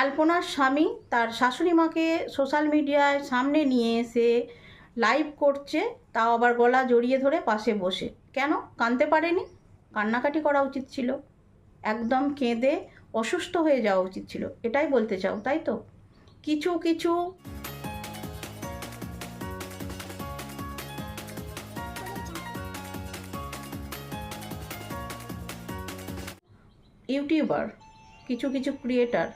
আলপনার স্বামী তার শাশুড়ি মাকে সোশ্যাল মিডিয়ায় সামনে নিয়ে এসে লাইভ করছে, তাও আবার গলা জড়িয়ে ধরে পাশে বসে। কেন? কাঁদতে পারেনি? কান্নাকাটি করা উচিত ছিল। একদম কেঁদে অসুস্থ হয়ে যাওয়া উচিত ছিল। এটাই বলতে চাও, তাই তো? কিছু কিছু ইউটিউবার, কিছু কিছু ক্রিয়েটার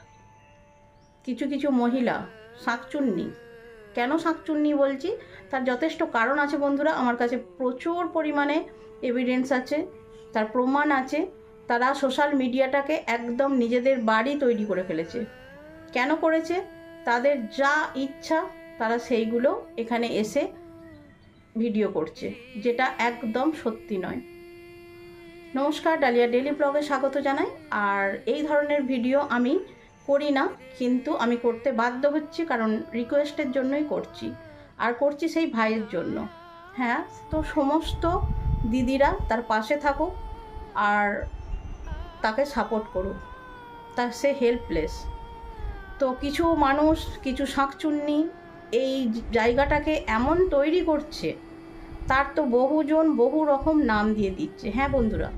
কিছু কিছু মহিলা শাকচুন্নি। কেন শাকচুন্নি বলছি? তার যথেষ্ট কারণ আছে বন্ধুরা, আমার কাছে প্রচুর পরিমাণে এভিডেন্স আছে, তার প্রমাণ আছে, তারা সোশ্যাল মিডিয়াটাকে একদম নিজেদের বাড়ি তৈরি করে ফেলেছে। কেন করেছে? তাদের যা ইচ্ছা, তারা সেইগুলো এখানে এসে ভিডিও করছে, যেটা একদম সত্যি নয়। নমস্কার, ডালিয়া ডেলি ব্লগে স্বাগত জানাই, আর এই ধরনের ভিডিও আমি করি না, কিন্তু আমি করতে বাধ্য হচ্ছি কারণ রিকোয়েস্টের জন্যই করছি। আর করছি সেই ভাইয়ের জন্য। হ্যাঁ তো সমস্ত দিদিরা তার পাশে থাকুক আর তাকে সাপোর্ট করুক। তার সে হেল্পলেস তো কিছু মানুষ, কিছু শাঁকচুন্নি এই জায়গাটাকে এমন তৈরি করছে, তার তো বহুজন বহু রকম নাম দিয়ে দিচ্ছে। হ্যাঁ বন্ধুরা,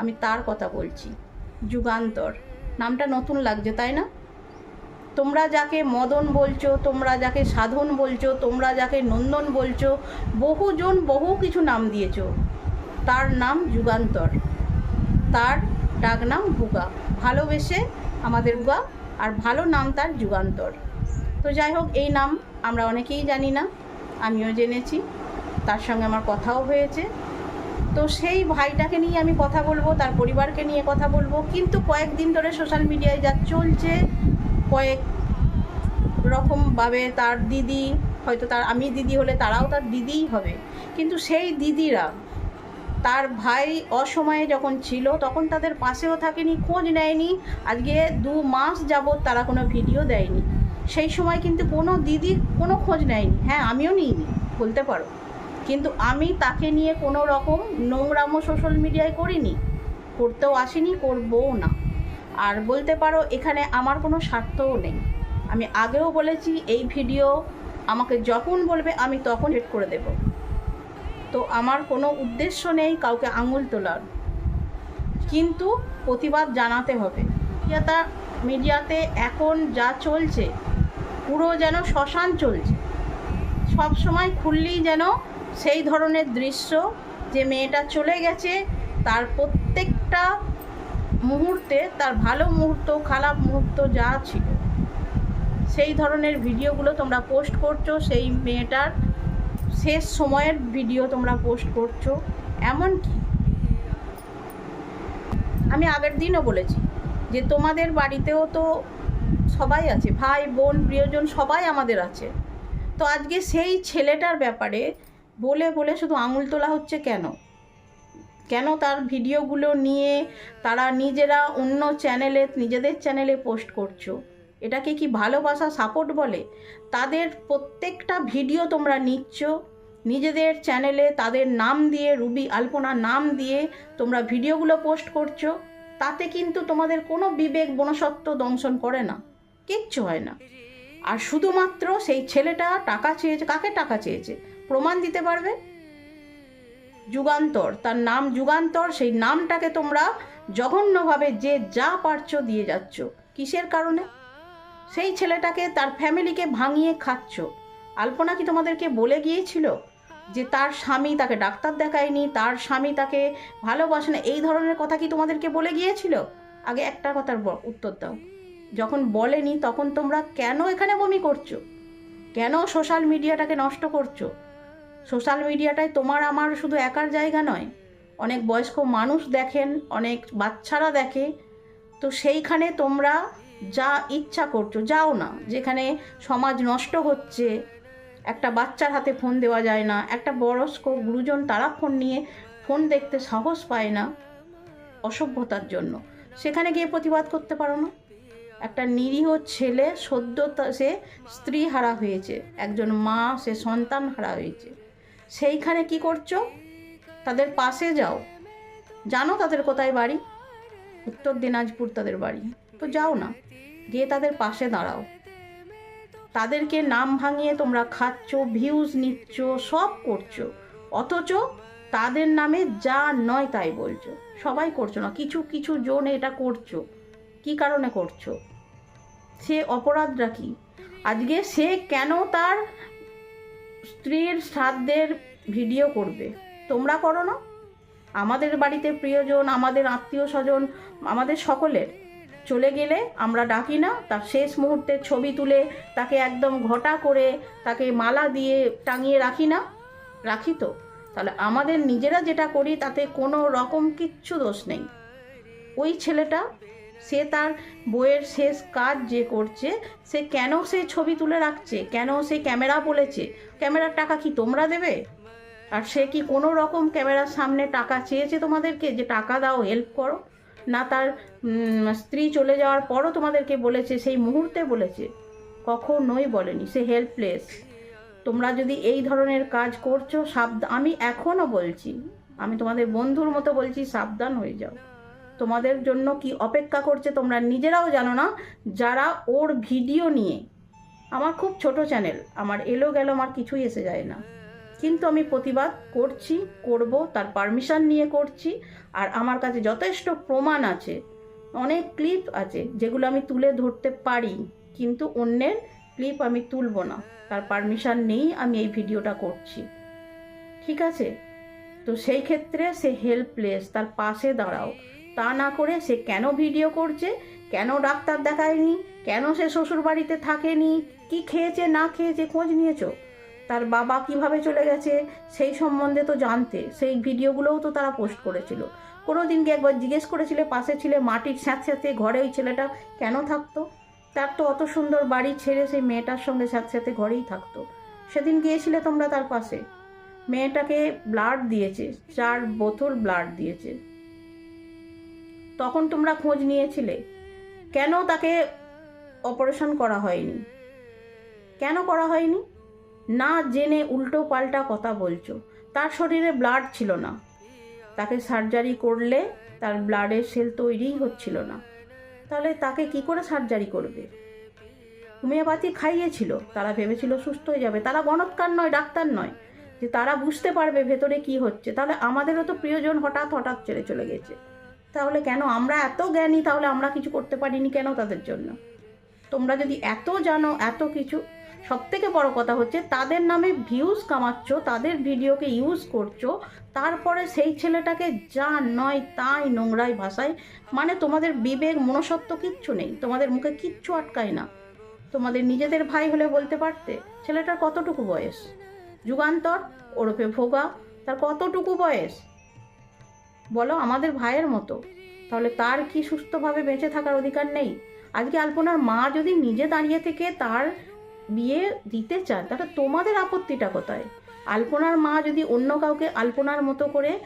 আমি তার কথা বলছি। যুগান্তর। নামটা নতুন লাগছে, তাই না? তোমরা যাকে মদন বলছো, তোমরা যাকে সাধন বলছো, তোমরা যাকে নন্দন বলছো, বহুজন বহু কিছু নাম দিয়েছ। তার নাম যুগান্তর। তার ডাক নাম ভুগা ভালোবেসে আমাদের ভুগা আর ভালো নাম তার যুগান্তর। তো যাই হোক, এই নাম আমরা অনেকেই জানি না, আমিও জেনেছি, তার সঙ্গে আমার কথাও হয়েছে। তো সেই ভাইটাকে নিয়ে আমি কথা বলব, তার পরিবারকে নিয়ে কথা বলব, কিন্তু কয়েকদিন ধরে সোশ্যাল মিডিয়ায় যা চলছে কয়েক রকমভাবে তার দিদি, হয়তো তার আমি দিদি হলে তারাও তার দিদিই হবে। কিন্তু সেই দিদিরা তার ভাই অসময়ে যখন ছিল, তখন তাদের পাশেও থাকেনি, খোঁজ নেয়নি। আজকে দু মাস যাবৎ তারা কোনো ভিডিও দেয়নি। সেই সময় কিন্তু কোনো দিদি কোনো খোঁজ নেয়নি। হ্যাঁ আমিও নিইনি, বলতে পারো। কিন্তু আমি তাকে নিয়ে কোনো রকম নোংরামো সোশ্যাল মিডিয়ায় করিনি। করতেও আসিনি, করবও না। আর বলতে পারো, এখানে আমার কোনো স্বার্থও নেই। আমি আগেও বলেছি, এই ভিডিও আমাকে যখন বলবে, আমি তখন হেড করে দেব। তো আমার কোনো উদ্দেশ্য নেই কাউকে আঙুল তোলার। কিন্তু প্রতিবাদ জানাতে হবে। মিডিয়াটা মিডিয়াতে এখন যা চলছে, পুরো যেন শ্মশান চলছে। সব সময় খুললেই যেন সেই ধরনের দৃশ্য, যে মেয়েটা চলে গেছে, তার প্রত্যেকটা মুহূর্তে, তার ভালো মুহূর্ত, খারাপ মুহূর্ত যা ছিল। সেই ধরনের ভিডিওগুলো তোমরা পোস্ট করছ, সেই মেয়েটার শেষ সময়ের ভিডিও তোমরা পোস্ট করছ। এমন কি আমি আগের দিনও বলেছি যে তোমাদের বাড়িতেও তো সবাই আছে, ভাই, বোন, প্রিয়জন সবাই আমাদের আছে। তো আজকে সেই ছেলেটার ব্যাপারে বলে বলে শুধু আঙুল তোলা হচ্ছে কেন? কেন তার ভিডিওগুলো নিয়ে তারা নিজেরা অন্য চ্যানেলে, নিজেদের চ্যানেলে পোস্ট করছ? এটাকে কি ভালোবাসা, সাপোর্ট বলে? তাদের প্রত্যেকটা ভিডিও তোমরা নিচ্ছ, নিজেদের চ্যানেলে তাদের নাম দিয়ে, রুবি আলপনা নাম দিয়ে তোমরা ভিডিওগুলো পোস্ট করছ, তাতে কিন্তু তোমাদের কোনো বিবেক বনসত্ব দংশন করে না, কিচ্ছু হয় না। আর শুধুমাত্র সেই ছেলেটা টাকা চেয়েছে, কাকে টাকা চেয়েছে? প্রমাণ দিতে পারবে? যুগান্তর, তার নাম যুগান্তর, সেই নামটাকে তোমরা জঘন্যভাবে যে যা পারছ দিয়ে যাচ্ছ। কিসের কারণে? সেই ছেলেটাকে, তার ফ্যামিলিকে ভাঙিয়ে খাচ্ছ। আলপনা কি তোমাদেরকে বলে গিয়েছিল যে তার স্বামী তাকে ডাক্তার দেখায়নি, তার স্বামী তাকে ভালোবাসে না? এই ধরনের কথা কি তোমাদেরকে বলে গিয়েছিল? আগে একটা কথার উত্তর দাও। যখন বলেনি, তখন তোমরা কেন এখানে বমি করছ? কেন সোশ্যাল মিডিয়াটাকে নষ্ট করছ? সোশ্যাল মিডিয়াটায় তোমার আমার শুধু একার জায়গা নয়। অনেক বয়স্ক মানুষ দেখেন, অনেক বাচ্চারা দেখে। তো সেইখানে তোমরা যা ইচ্ছা করছ, যাও না। যেখানে সমাজ নষ্ট হচ্ছে, একটা বাচ্চার হাতে ফোন দেওয়া যায় না, একটা বয়স্ক গুরুজন তারা ফোন নিয়ে ফোন দেখতে সাহস পায় না অসভ্যতার জন্য। সেখানে গিয়ে প্রতিবাদ করতে পারো না। একটা নিরীহ ছেলে সদ্য তা- সে স্ত্রী হারা হয়েছে, একজন মা, সে সন্তান হারা হয়েছে। সেইখানে কি করছ? তাদের পাশে যাও। জানো তাদের কোথায় বাড়ি? উত্তর দিনাজপুর তাদের বাড়ি। তো যাও না, গিয়ে তাদের পাশে দাঁড়াও। তাদেরকে নাম ভাঙিয়ে তোমরা খাচ্ছ ভিউজ নিচ্ছ, সব করছ। অথচ তাদের নামে যা নয় তাই বলছো। সবাই করছ না, কিছু কিছু জন এটা করছ। কি কারণে করছ? সে অপরাধটা কি? আজকে সে কেন তার স্ত্রীর শ্রাদ্ধের ভিডিও করবে। তোমরা করো না? আমাদের বাড়িতে প্রিয়জন, আমাদের আত্মীয় স্বজন আমাদের সকলের। চলে গেলে আমরা ডাকি না, তার শেষ মুহূর্তে ছবি তুলে তাকে একদম ঘটা করে তাকে মালা দিয়ে টাঙিয়ে রাখি না। রাখি তো। তাহলে আমাদের নিজেরা যেটা করি তাতে কোনো রকম কিচ্ছু দোষ নেই। ওই ছেলেটা সে তার বইয়ের শেষ কাজ যে করছে, সে কেন সে ছবি তুলে রাখছে? কেন সে ক্যামেরা বলেছে? ক্যামেরার টাকা কি তোমরা দেবে? আর সে কি কোনো রকম ক্যামেরার সামনে টাকা চেয়েছে তোমাদেরকে যে টাকা দাও হেল্প করো? না তার স্ত্রী চলে যাওয়ার পরও তোমাদেরকে বলেছে, সেই মুহূর্তে বলেছে। কখনোই বলেনি, সে হেল্পলেস তোমরা যদি এই ধরনের কাজ করছ সাবধান আমি এখনও বলছি, আমি তোমাদের বন্ধুর মতো বলছি, সাবধান হয়ে যাও। তোমাদের জন্য কি অপেক্ষা করছে তোমরা নিজেরাও জানো না? যারা ওর ভিডিও নিয়ে, আমার খুব ছোট চ্যানেল, আমার এলো গেল, আমার কিছুই এসে যায় না। কিন্তু আমি প্রতিবাদ করছি, করব, তার পারমিশন নিয়ে করছি, আর আমার কাছে যথেষ্ট প্রমাণ আছে, অনেক ক্লিপ আছে, যেগুলো আমি তুলে ধরতে পারি, কিন্তু অন্যের ক্লিপ আমি তুলব না। তার পারমিশন নেই আমি এই ভিডিওটা করছি। ঠিক আছে? তো সেই ক্ষেত্রে সে হেল্পলেস তার পাশে দাঁড়াও। তা না করে সে কেন ভিডিও করছে? কেন ডাক্তার দেখায়নি? কেন সে শ্বশুর বাড়িতে থাকেনি? কি খেয়েছে, না খেয়েছে খোঁজ নিয়েছো? তার বাবা কীভাবে চলে গেছে? সেই সম্বন্ধে তো জানতে। সেই ভিডিওগুলোও তো তারা পোস্ট করেছিল। কোনো দিন কি একবার জিজ্ঞেস করেছিলে, পাশে ছিলে মাটির স্যাঁতস্যাঁতে ঘরে ওই ছেলেটা কেন থাকতো? তার তো অত সুন্দর বাড়ি ছেড়ে সেই মেয়েটার সঙ্গে স্যাঁতস্যাঁতে ঘরেই থাকতো। সেদিন গিয়েছিলে তোমরা তার পাশে? মেয়েটাকে ব্লাড দিয়েছে, চার বোতল ব্লাড দিয়েছে। তখন তোমরা খোঁজ নিয়েছিলে। কেন তাকে অপারেশন করা হয়নি? কেন করা হয়নি? না জেনে উল্টো পাল্টা কথা বলছো। তার শরীরে ব্লাড ছিল না। তাকে সার্জারি করলে তার ব্লাডের সেল তৈরিই হচ্ছিল না। তাহলে তাকে কি করে সার্জারি করবে? হোমিওপ্যাথি খাইয়েছিল, তারা ভেবেছিল সুস্থ হয়ে যাবে। তারা গণৎকার নয়, ডাক্তার নয়। যে তারা বুঝতে পারবে ভেতরে কি হচ্ছে। তাহলে আমাদেরও তো প্রিয়জন হঠাৎ হঠাৎ ছেড়ে চলে গেছে। তাহলে কেন? আমরা এত জ্ঞানী, তাহলে আমরা কিছু করতে পারিনি কেন তাদের জন্য? তোমরা যদি এত জানো, এত কিছু সব থেকে বড় কথা হচ্ছে তাদের নামে ভিউজ কামাচ্ছ, তাদের ভিডিওকে ইউজ করছ, তারপরে সেই ছেলেটাকে যা নয় তাই নোংরাই ভাষায় মানে তোমাদের বিবেক মনসত্ব কিচ্ছু নেই, তোমাদের মুখে কিচ্ছু আটকায় না। তোমাদের নিজেদের ভাই হলে বলতে পারতে, ছেলেটার কতটুকু বয়স? যুগান্তর, ওরফে ভোগা, তার কতটুকু বয়স? বলো আমাদের ভাইয়ের মতো। তাহলে তার কি সুস্থভাবে বেঁচে থাকার অধিকার নেই? আজকে আলপনার মা যদি নিজে দাঁড়িয়ে থেকে তার বিয়ে দিতে চায়, তাহলে তোমাদের আপত্তিটা কোথায়? আলপনার মা যদি অন্য কাউকে আলপনার মতো করে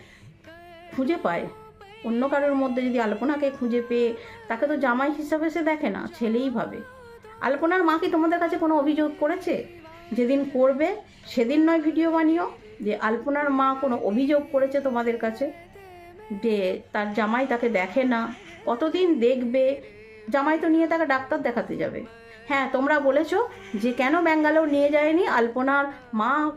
খুঁজে পায়, অন্য কারোর মধ্যে যদি আলপনাকে খুঁজে পেয়ে, তাকে তো জামাই হিসাবে সে দেখে না, ছেলেই ভাবে। আলপনার মা কি তোমাদের কাছে কোনো অভিযোগ করেছে? যেদিন করবে, সেদিন নয় ভিডিও বানিও, যে আলপনার মা কোনো অভিযোগ করেছে তোমাদের কাছে? যে তার জামাই তাকে দেখে না, কতদিন দেখবে? জামাই তো নিয়ে তাকে ডাক্তার দেখাতে যাবে। হ্যাঁ তোমরা বলেছ যে কেন ব্যাঙ্গালোর নিয়ে যায়নি? আলপনার মা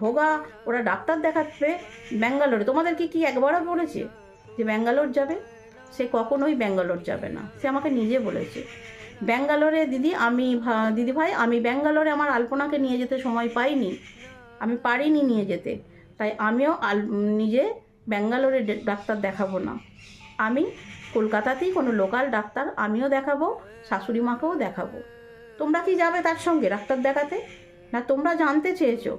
ভোগা, ওরা ডাক্তার দেখাচ্ছে ব্যাঙ্গালোরে। তোমাদেরকে কি একবারও বলেছে যে ব্যাঙ্গালোর যাবে? সে কখনোই ব্যাঙ্গালোর যাবে না। সে আমাকে নিজে বলেছে। ব্যাঙ্গালোরে, দিদি, আমি দিদি ভাই, আমি ব্যাঙ্গালোরে আমার আলপনাকে নিয়ে যেতে সময় পাইনি। আমি পারিনি নিয়ে যেতে। তাই আমিও আল, নিজে ব্যাঙ্গালোরে ডাক্তার দেখাবো না। আমি কলকাতাতেই কোনো লোকাল ডাক্তার, আমিও দেখাবো, শাশুড়ি মাকেও দেখাবো। তোমরা কি যাবে তার সঙ্গে ডাক্তার দেখাতে? না তোমরা জানতে চেয়েছো?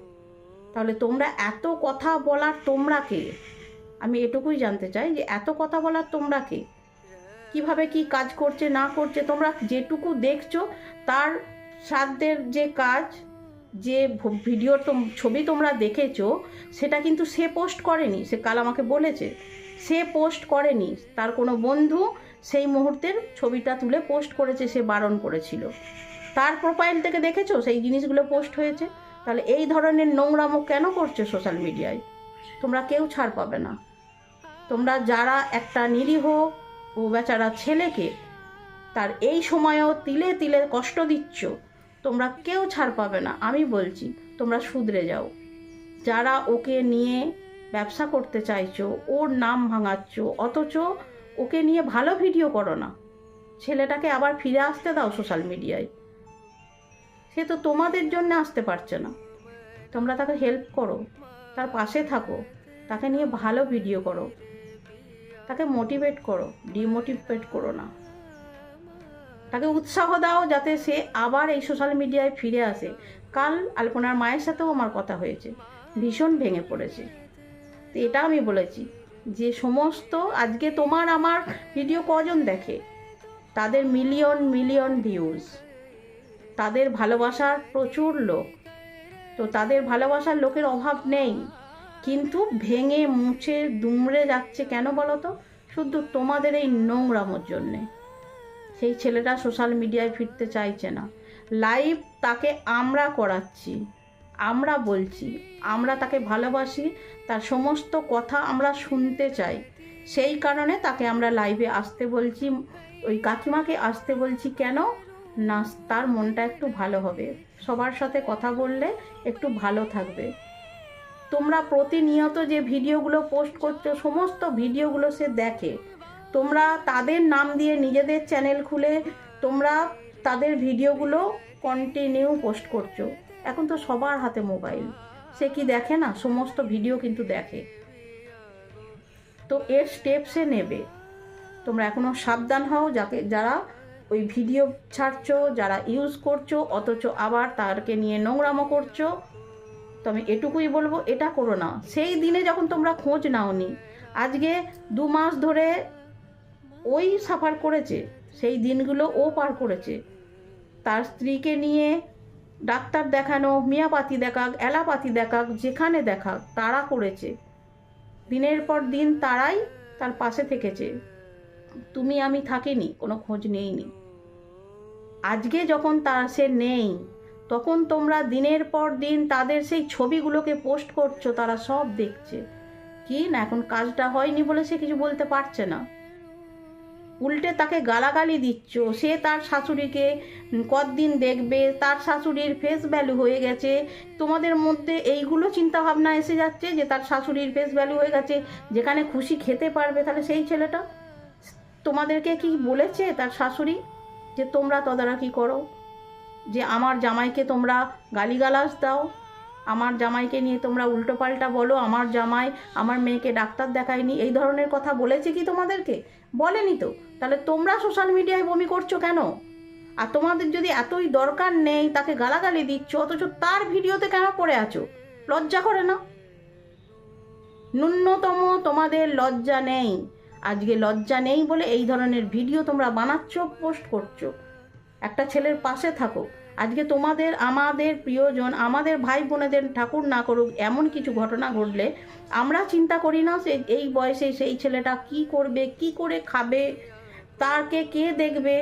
তাহলে তোমরা এত কথা বলার তোমরা কে? আমি এটুকুই জানতে চাই যে এত কথা বলার তোমরা কে? কীভাবে কি কাজ করছে, না করছে, তোমরা যেটুকু দেখছ, তার সাধ্যের যে কাজ যে ভিডিও ছবি তোমরা দেখেছ, সেটা কিন্তু সে পোস্ট করেনি, সে কাল আমাকে বলেছে। সে পোস্ট করেনি, তার কোনো বন্ধু সেই মুহূর্তের ছবিটা তুলে পোস্ট করেছে, সে বারণ করেছিল। তার প্রোফাইল থেকে দেখেছ, সেই জিনিসগুলো পোস্ট হয়েছে? তাহলে এই ধরনের নোংরামো কেন করছ সোশ্যাল মিডিয়ায় তোমরা কেউ ছাড় পাবে না। তোমরা যারা একটা নিরীহ ও বেচারা ছেলেকে তার এই সময়েও তিলে তিলে কষ্ট দিচ্ছ তোমরা কেউ ছাড় পাবে না, আমি বলছি, তোমরা শুধরে যাও। যারা ওকে নিয়ে ব্যবসা করতে চাইছো, ওর নাম ভাঙাচ্ছ, অথচ ওকে নিয়ে ভালো ভিডিও করো না, ছেলেটাকে আবার ফিরে আসতে দাও সোশ্যাল মিডিয়ায় সে তো তোমাদের জন্য আসতে পারছে না। তোমরা তাকে হেল্প করো, তার পাশে থাকো, তাকে নিয়ে ভালো ভিডিও করো, তাকে মোটিভেট করো ডিমোটিভেট করো না। তাকে উৎসাহ দাও যাতে সে আবার এই সোশ্যাল মিডিয়ায় ফিরে আসে। কাল আলপনার মায়ের সাথেও আমার কথা হয়েছে। ভীষণ ভেঙে পড়েছে। তো এটা আমি বলেছি যে সমস্ত, আজকে তোমার আমার ভিডিও কজন দেখে? তাদের মিলিয়ন মিলিয়ন ভিউজ তাদের ভালোবাসার প্রচুর লোক। তো তাদের ভালোবাসার লোকের অভাব নেই। কিন্তু ভেঙে, মুছে, দুমড়ে যাচ্ছে কেন বলো তো শুধু তোমাদের এই নোংরামোর জন্যে। সেই ছেলেটা সোশ্যাল মিডিয়ায় ফিরতে চাইছে না। লাইভ তাকে আমরা করাচ্ছি, আমরা বলছি, আমরা তাকে ভালোবাসি, তার সমস্ত কথা আমরা শুনতে চাই। সেই কারণে তাকে আমরা লাইভে আসতে বলছি, ওই কাকিমাকে আসতে বলছি, কেন? না, তার মনটা একটু ভালো হবে। সবার সাথে কথা বললে একটু ভালো থাকবে। তোমরা প্রতিনিয়ত যে ভিডিওগুলো পোস্ট করছ, সমস্ত ভিডিওগুলো সে দেখে। তোমরা তাদের নাম দিয়ে নিজেদের চ্যানেল খুলে তোমরা তাদের ভিডিওগুলো কন্টিনিউ পোস্ট করছ। এখন তো সবার হাতে মোবাইল সে কি দেখে না? সমস্ত ভিডিও কিন্তু দেখে। তো এর স্টেপ সে নেবে। তোমরা এখনও সাবধান হও যাকে যারা ওই ভিডিও ছাড়ছো, যারা ইউজ করছ, অথচ আবার তারকে নিয়ে নোংরামো করছ, তো আমি এটুকুই বলব, এটা করো না। সেই দিনে যখন তোমরা খোঁজ নাওনি, আজকে দু মাস ধরে ওই সাফার করেছে, সেই দিনগুলো ও পার করেছে। তার স্ত্রীকে নিয়ে ডাক্তার দেখানো, মিয়াপাতি দেখাক, এলাপাতি দেখাক, যেখানে দেখাক, তারা করেছে। দিনের পর দিন তারাই তার পাশে থেকেছে। তুমি, আমি থাকিনি, কোনো খোঁজ নেইনি। আজকে যখন তার সে নেই, তখন তোমরা দিনের পর দিন তাদের সেই ছবিগুলোকে পোস্ট করছ, তারা সব দেখছে। কি না, এখন কাজটা হয়নি বলে সে কিছু বলতে পারছে না। উল্টে তাকে গালাগালি দিচ্ছ। সে তার শাশুড়িকে কতদিন দেখবে? তার শাশুড়ির ফেস ভ্যালু হয়ে গেছে। তোমাদের মধ্যে এইগুলো চিন্তা ভাবনা এসে যাচ্ছে যে তার শাশুড়ির ফেস ভ্যালু হয়ে গেছে। যেখানে খুশি খেতে পারবে, তাহলে সেই ছেলেটা? তোমাদেরকে কি বলেছে তার শাশুড়ি? যে তোমরা তদারকি করো। যে আমার জামাইকে তোমরা গালিগালাজ দাও। আমার জামাইকে নিয়ে তোমরা উল্টোপাল্টা বলো। আমার জামাই আমার মেয়েকে ডাক্তার দেখায়নি। এই ধরনের কথা বলেছে কি তোমাদেরকে? বলেনি তো? তাহলে তোমরা সোশ্যাল মিডিয়ায় বমি করছ কেন? আর তোমাদের যদি এতই দরকার নেই, তাকে গালাগালি দিচ্ছ, অথচ তার ভিডিওতে কেন পড়ে আছো? লজ্জা করে না? ন্যূনতম তোমাদের লজ্জা নেই। আজকে লজ্জা নেই বলে এই ধরনের ভিডিও তোমরা বানাচ্ছ পোস্ট করছ। একটা ছেলের পাশে থাকো। আজকে তোমাদের, আমাদের প্রিয়জন, আমাদের ভাই বোনেদের ঠাকুর না করুক, এমন কিছু ঘটনা ঘটলে আমরা চিন্তা করি না সে এই বয়সে সেই ছেলেটা কি করবে, কি করে খাবে, তাকে কে দেখবে?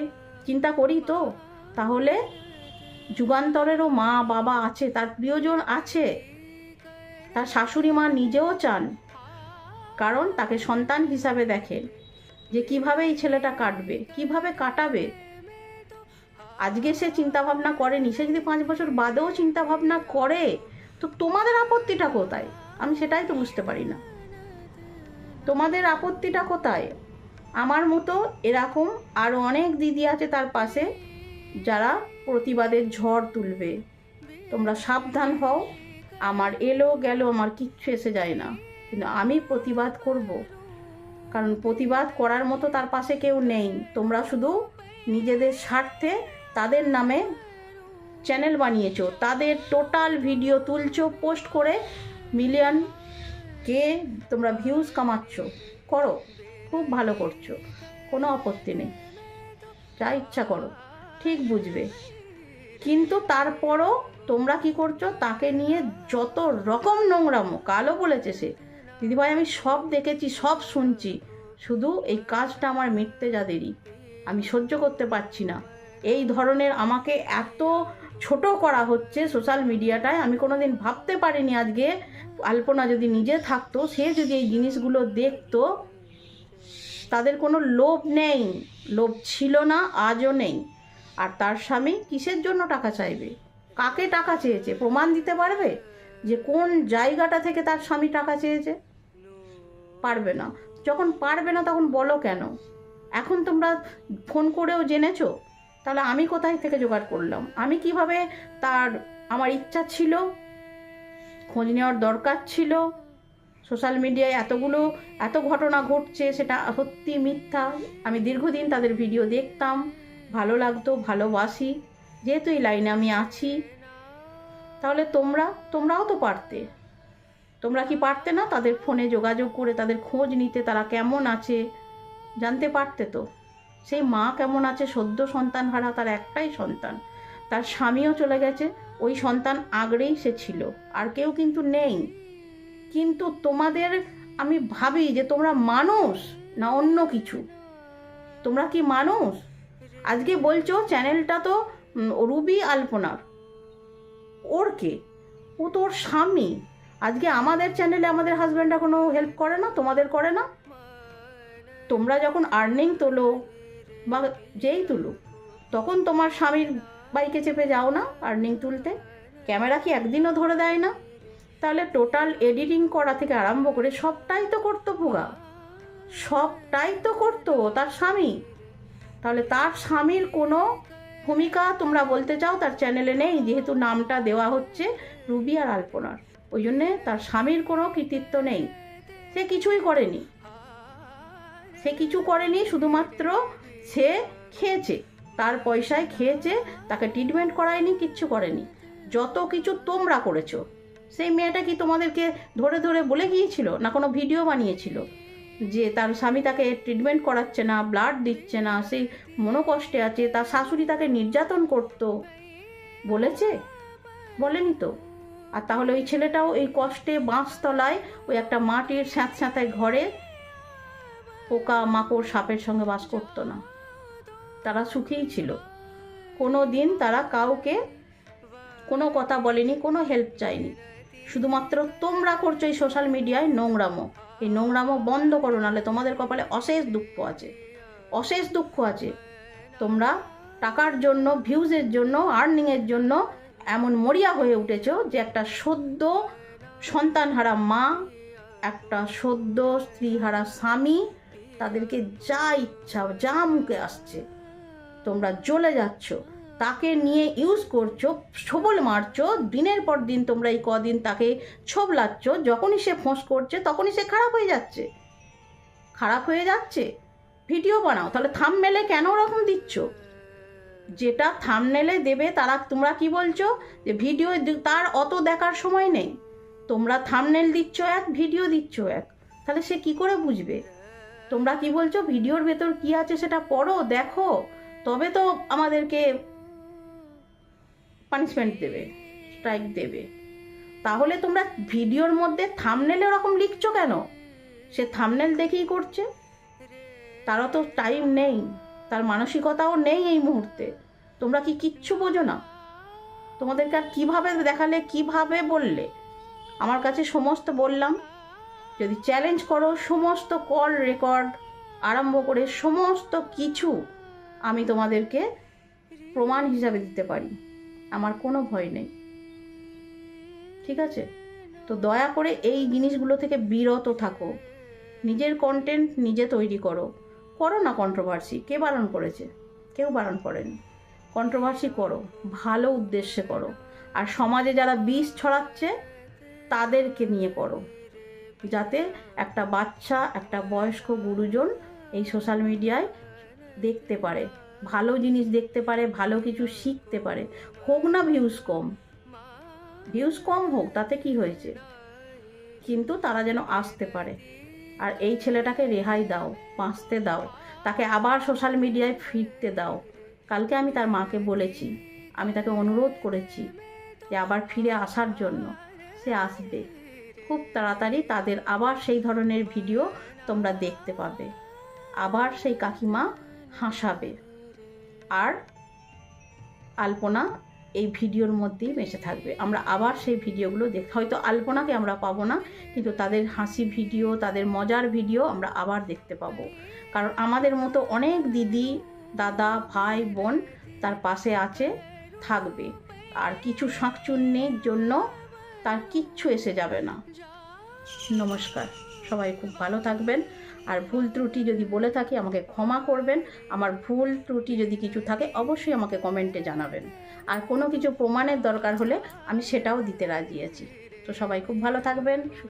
চিন্তা করি তো। তাহলে যুগান্তরেরও মা, বাবা আছে, তার প্রিয়জন আছে। তার শাশুড়ি মা নিজেও চান, কারণ তাকে সন্তান হিসাবে দেখেন যে কীভাবে এই ছেলেটা কাটবে, কীভাবে কাটাবে। আজকে সে চিন্তা ভাবনা করেনি, সে যদি পাঁচ বছর বাদেও চিন্তা ভাবনা করে, তো তোমাদের আপত্তিটা কোথায়? আমি সেটাই তো বুঝতে পারি না। তোমাদের আপত্তিটা কোথায়? আমার মতো এরকম আরও অনেক দিদি আছে তার পাশে, যারা প্রতিবাদের ঝড় তুলবে। তোমরা সাবধান হও, আমার এলো গেল, আমার কিচ্ছু এসে যায় না। কিন্তু আমি প্রতিবাদ করব। কারণ প্রতিবাদ করার মতো তার পাশে কেউ নেই। তোমরা শুধু নিজেদের স্বার্থে তাদের নামে চ্যানেল বানিয়েছো। তাদের টোটাল ভিডিও তুলছো, পোস্ট করে মিলিয়ন কে তোমরা ভিউজ কামাচ্ছ। করো, খুব ভালো করছ, কোনো আপত্তি নেই। যা ইচ্ছা করো, ঠিক বুঝবে। কিন্তু তারপরও তোমরা কি করছ, তাকে নিয়ে যত রকম নোংরামো কালো বলেছে সে, দিদিভাই, আমি সব দেখেছি, সব শুনছি। শুধু এই কাজটা আমার মিটতে যা দেরি। আমি সহ্য করতে পারছি না। এই ধরনের আমাকে এত ছোট করা হচ্ছে সোশ্যাল মিডিয়াটায় আমি কোনো দিন ভাবতে পারিনি আজকে। আলপনা যদি নিজে থাকতো, সে যদি এই জিনিসগুলো দেখতো, তাদের কোনো লোভ নেই। লোভ ছিল না, আজও নেই। আর তার স্বামী কিসের জন্য টাকা চাইবে? কাকে টাকা চেয়েছে? প্রমাণ দিতে পারবে যে কোন জায়গাটা থেকে তার স্বামী টাকা চেয়েছে? পারবে না। যখন পারবে না, তখন বলো কেন? এখন তোমরা ফোন করেও জেনেছো? তাহলে আমি কোথায় থেকে জোগাড় করলাম? আমি কীভাবে তার, আমার ইচ্ছা ছিল? খোঁজ নেওয়ার দরকার ছিল? সোশ্যাল মিডিয়ায় এতগুলো, এত ঘটনা ঘটছে, সেটা সত্যি মিথ্যা? আমি দীর্ঘদিন তাদের ভিডিও দেখতাম, ভালো লাগতো, ভালোবাসি। যেহেতু এই লাইনে আমি আছি, তাহলে তোমরা, তোমরাও তো পারতে। তোমরা কি পারতে না তাদের ফোনে যোগাযোগ করে তাদের খোঁজ নিতে, তারা কেমন আছে? জানতে পারতে তো। সেই মা কেমন আছে? সদ্য সন্তান হারা তার একটাই সন্তান। তার স্বামীও চলে গেছে, ওই সন্তান আগড়েই সে ছিল, আর কেউ কিন্তু নেই। কিন্তু তোমাদের আমি ভাবি যে তোমরা মানুষ না অন্য কিছু? তোমরা কি মানুষ? আজকে বলছো চ্যানেলটা তো রুবি আলপনার। ওর কে? ও তো ওর স্বামী। আজকে আমাদের চ্যানেলে আমাদের হাজব্যান্ডরা কোনো হেল্প করে না? তোমাদের করে না? তোমরা যখন আর্নিং তোলো বা যেই তুলো তখন তোমার স্বামীর বাইকে চেপে যাও না আর্নিং তুলতে। ক্যামেরা কি একদিনও ধরে দেয় না? তাহলে টোটাল এডিটিং করা থেকে আরম্ভ করে সবটাই তো করতো ভোগা সবটাই তো করতো তার স্বামী। তাহলে তার স্বামীর কোনো ভূমিকা তোমরা বলতে চাও তার চ্যানেলে নেই, যেহেতু নামটা দেওয়া হচ্ছে রুবি আর আলপনার। ওই জন্যে তার স্বামীর কোনো কৃতিত্ব নেই। সে কিছুই করেনি। সে কিছু করেনি, শুধুমাত্র সে খেয়েছে। তার পয়সায় খেয়েছে, তাকে ট্রিটমেন্ট করায়নি, কিচ্ছু করেনি। যত কিছু তোমরা করেছ। সেই মেয়েটা কি তোমাদেরকে ধরে ধরে বলে গিয়েছিল? না কোনো ভিডিও বানিয়েছিল? যে তার স্বামী তাকে ট্রিটমেন্ট করাচ্ছে না ব্লাড দিচ্ছে না, সেই মনোকষ্টে আছে, তার শাশুড়ি তাকে নির্যাতন করতো। বলেছে? বলেনি তো। আর তাহলে ওই ছেলেটাও এই কষ্টে বাঁশতলায় ওই একটা মাটির স্যাঁত স্যাঁতায় ঘরে পোকা মাকড় সাপের সঙ্গে বাস করতো না। তারা সুখেই ছিল। কোনো দিন তারা কাউকে কোনো কথা বলেনি, কোনো হেল্প চায়নি। শুধুমাত্র তোমরা করছ এই সোশ্যাল মিডিয়ায় নোংরামো। এই নোংরামো বন্ধ করো, নাহলে তোমাদের কপালে অশেষ দুঃখ আছে। অশেষ দুঃখ আছে। তোমরা টাকার জন্য ভিউজের জন্য আর্নিংয়ের জন্য এমন মরিয়া হয়ে উঠেছ যে একটা সদ্য সন্তানহারা মা, একটা সদ্য স্ত্রীহারা স্বামী তাদেরকে যা ইচ্ছা, যা মুখে আসছে তোমরা জ্বলে যাচ্ছ। তাকে নিয়ে ইউজ করছ, ছবল মারছো, দিনের পর দিন তোমরা এই কদিন তাকে ছোবলাচ্ছ, যখনই সে ফোঁস করছে তখনই সে খারাপ হয়ে যাচ্ছে। খারাপ হয়ে যাচ্ছে? ভিডিও বানাও, তাহলে থাম মেলে কেন ওরকম দিচ্ছ? যেটা থামনেলে দেবে তারা, তোমরা কি বলছো? যে ভিডিও তার অত দেখার সময় নেই। তোমরা থামনেল দিচ্ছ এক ভিডিও দিচ্ছ এক। তাহলে সে কি করে বুঝবে? তোমরা কি বলছো? ভিডিওর ভেতর কি আছে সেটা পড়ো, দেখো। তবে তো আমাদেরকে পানিশমেন্ট দেবে স্ট্রাইক দেবে। তাহলে তোমরা ভিডিওর মধ্যে থামনেলে ওরকম লিখছো কেন? সে থামনেল দেখেই করছে। তারও তো টাইম নেই, তার মানসিকতাও নেই এই মুহূর্তে। তোমরা কি কিচ্ছু বোঝো না? তোমাদেরকে আর কীভাবে দেখালে, কীভাবে বললে? আমার কাছে সমস্ত বললাম। যদি চ্যালেঞ্জ করো, সমস্ত কল রেকর্ড আরম্ভ করে সমস্ত কিছু আমি তোমাদেরকে প্রমাণ হিসাবে দিতে পারি। আমার কোনো ভয় নেই। ঠিক আছে? তো দয়া করে এই জিনিসগুলো থেকে বিরত থাকো। নিজের কন্টেন্ট নিজে তৈরি করো। করো না কন্ট্রোভার্সি কে বারণ করেছে? কেউ বারণ করেনি। কন্ট্রোভার্সি করো। ভালো উদ্দেশ্যে করো। আর সমাজে যারা বিষ ছড়াচ্ছে, তাদেরকে নিয়ে করো। যাতে একটা বাচ্চা, একটা বয়স্ক গুরুজন এই সোশ্যাল মিডিয়ায় দেখতে পারে, ভালো জিনিস দেখতে পারে, ভালো কিছু শিখতে পারে। হোক না ভিউজ কম। ভিউজ কম হোক, তাতে কি হয়েছে? কিন্তু তারা যেন আসতে পারে। আর এই ছেলেটাকে রেহাই দাও, বাঁচতে দাও। তাকে আবার সোশ্যাল মিডিয়ায় ফিরতে দাও। কালকে আমি তার মাকে বলেছি, আমি তাকে অনুরোধ করেছি যে আবার ফিরে আসার জন্য। সে আসবে। খুব তাড়াতাড়ি তাদের আবার সেই ধরনের ভিডিও তোমরা দেখতে পাবে। আবার সেই কাকিমা হাসাবে। আর আলপনা এই ভিডিওর মধ্যেই বেঁচে থাকবে। আমরা আবার সেই ভিডিওগুলো দেখ, হয়তো আলপনাকে আমরা পাবো না, কিন্তু তাদের হাসি ভিডিও, তাদের মজার ভিডিও আমরা আবার দেখতে পাবো। কারণ আমাদের মতো অনেক দিদি, দাদা, ভাই, বোন তার পাশে আছে, থাকবে। আর কিছু শাঁকচুন্নির জন্য তার কিচ্ছু এসে যাবে না। নমস্কার। সবাই খুব ভালো থাকবেন। আর ভুল ত্রুটি যদি বলে থাকি, আমাকে ক্ষমা করবেন। আমার ভুল ত্রুটি যদি কিছু থাকে, অবশ্যই আমাকে কমেন্টে জানাবেন। আর কোনো কিছু প্রমাণের দরকার হলে আমি সেটাও দিতে রাজি আছি। তো সবাই খুব ভালো থাকবেন